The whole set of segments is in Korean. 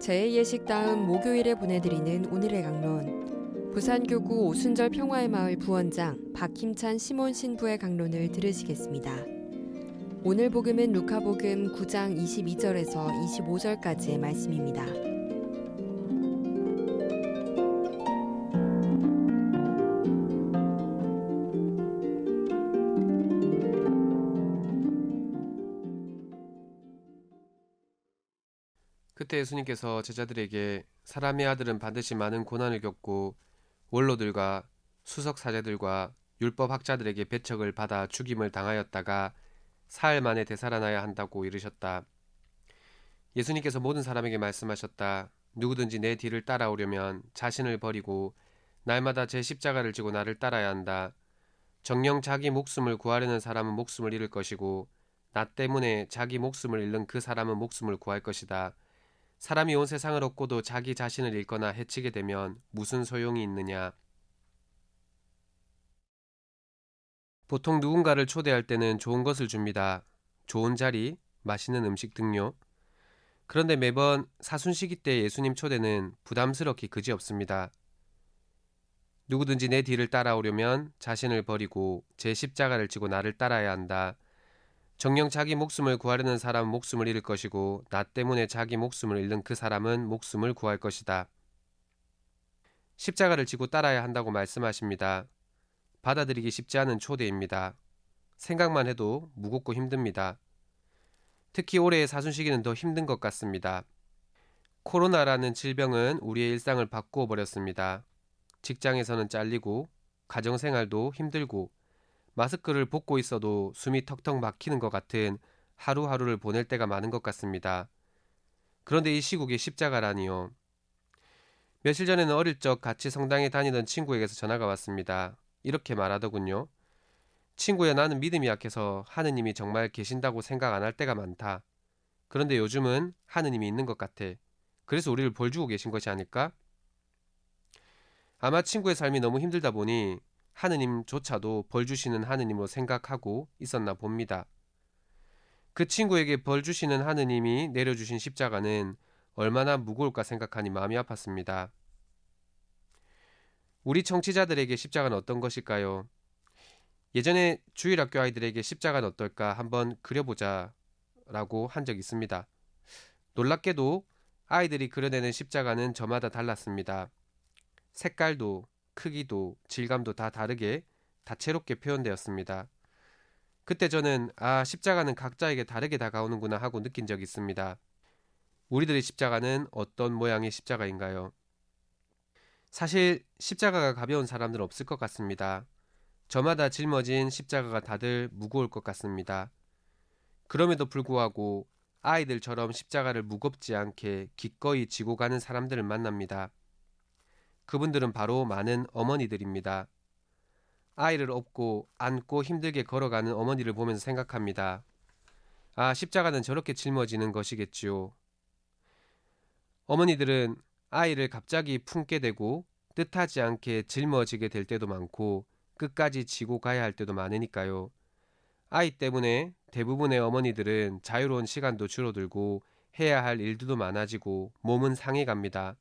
제2예식 다음 목요일에 보내드리는 오늘의 강론. 부산교구 오순절 평화의 마을 부원장 박힘찬 시몬 신부의 강론을 들으시겠습니다. 오늘 복음은 루카복음 9장 22절에서 25절까지의 말씀입니다. 그때 예수님께서 제자들에게 사람의 아들은 반드시 많은 고난을 겪고 원로들과 수석 사제들과 율법 학자들에게 배척을 받아 죽임을 당하였다가 사흘 만에 되살아나야 한다고 이르셨다. 예수님께서 모든 사람에게 말씀하셨다. 누구든지 내 뒤를 따라오려면 자신을 버리고 날마다 제 십자가를 지고 나를 따라야 한다. 정령 자기 목숨을 구하려는 사람은 목숨을 잃을 것이고 나 때문에 자기 목숨을 잃는 그 사람은 목숨을 구할 것이다. 사람이 온 세상을 얻고도 자기 자신을 잃거나 해치게 되면 무슨 소용이 있느냐? 보통 누군가를 초대할 때는 좋은 것을 줍니다. 좋은 자리, 맛있는 음식 등요. 그런데 매번 사순시기 때 예수님 초대는 부담스럽기 그지없습니다. 누구든지 내 뒤를 따라오려면 자신을 버리고 제 십자가를 지고 나를 따라야 한다. 정령 자기 목숨을 구하려는 사람은 목숨을 잃을 것이고 나 때문에 자기 목숨을 잃는 그 사람은 목숨을 구할 것이다. 십자가를 지고 따라야 한다고 말씀하십니다. 받아들이기 쉽지 않은 초대입니다. 생각만 해도 무겁고 힘듭니다. 특히 올해의 사순시기는 더 힘든 것 같습니다. 코로나라는 질병은 우리의 일상을 바꾸어 버렸습니다. 직장에서는 잘리고 가정생활도 힘들고 마스크를 벗고 있어도 숨이 턱턱 막히는 것 같은 하루하루를 보낼 때가 많은 것 같습니다. 그런데 이 시국에 십자가라니요. 며칠 전에는 어릴 적 같이 성당에 다니던 친구에게서 전화가 왔습니다. 이렇게 말하더군요. 친구야 나는 믿음이 약해서 하느님이 정말 계신다고 생각 안 할 때가 많다. 그런데 요즘은 하느님이 있는 것 같아. 그래서 우리를 벌 주고 계신 것이 아닐까? 아마 친구의 삶이 너무 힘들다 보니 하느님조차도 벌 주시는 하느님으로 생각하고 있었나 봅니다. 그 친구에게 벌 주시는 하느님이 내려주신 십자가는 얼마나 무거울까 생각하니 마음이 아팠습니다. 우리 청취자들에게 십자가는 어떤 것일까요? 예전에 주일학교 아이들에게 십자가는 어떨까 한번 그려보자 라고 한 적 있습니다. 놀랍게도 아이들이 그려내는 십자가는 저마다 달랐습니다. 색깔도 크기도 질감도 다 다르게 다채롭게 표현되었습니다. 그때 저는 아 십자가는 각자에게 다르게 다가오는구나 하고 느낀 적이 있습니다. 우리들의 십자가는 어떤 모양의 십자가인가요? 사실 십자가가 가벼운 사람들은 없을 것 같습니다. 저마다 짊어진 십자가가 다들 무거울 것 같습니다. 그럼에도 불구하고 아이들처럼 십자가를 무겁지 않게 기꺼이 지고 가는 사람들을 만납니다. 그분들은 바로 많은 어머니들입니다. 아이를 업고 안고 힘들게 걸어가는 어머니를 보면서 생각합니다. 아, 십자가는 저렇게 짊어지는 것이겠지요. 어머니들은 아이를 갑자기 품게 되고 뜻하지 않게 짊어지게 될 때도 많고 끝까지 지고 가야 할 때도 많으니까요. 아이 때문에 대부분의 어머니들은 자유로운 시간도 줄어들고 해야 할 일들도 많아지고 몸은 상해 갑니다.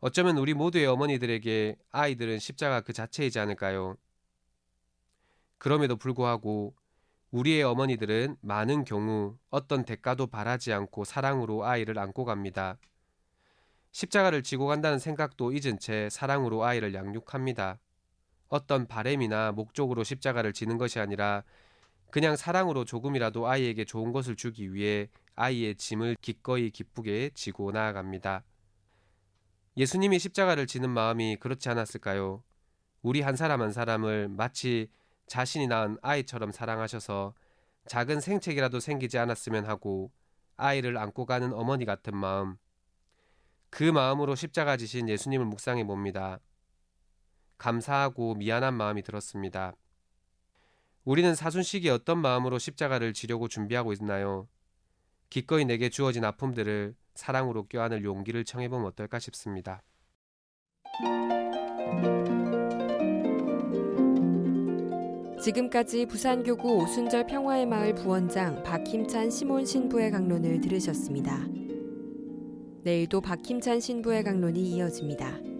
어쩌면 우리 모두의 어머니들에게 아이들은 십자가 그 자체이지 않을까요? 그럼에도 불구하고 우리의 어머니들은 많은 경우 어떤 대가도 바라지 않고 사랑으로 아이를 안고 갑니다. 십자가를 지고 간다는 생각도 잊은 채 사랑으로 아이를 양육합니다. 어떤 바램이나 목적으로 십자가를 지는 것이 아니라 그냥 사랑으로 조금이라도 아이에게 좋은 것을 주기 위해 아이의 짐을 기꺼이 기쁘게 지고 나아갑니다. 예수님이 십자가를 지는 마음이 그렇지 않았을까요? 우리 한 사람 한 사람을 마치 자신이 낳은 아이처럼 사랑하셔서 작은 생책이라도 생기지 않았으면 하고 아이를 안고 가는 어머니 같은 마음. 그 마음으로 십자가 지신 예수님을 묵상해 봅니다. 감사하고 미안한 마음이 들었습니다. 우리는 사순식이 어떤 마음으로 십자가를 지려고 준비하고 있나요? 기꺼이 내게 주어진 아픔들을 사랑으로 껴안을 용기를 청해보면 어떨까 싶습니다. 지금까지 부산교구 오순절 평화의 마을 부원장 박힘찬 시몬 신부의 강론을 들으셨습니다. 내일도 박힘찬 신부의 강론이 이어집니다.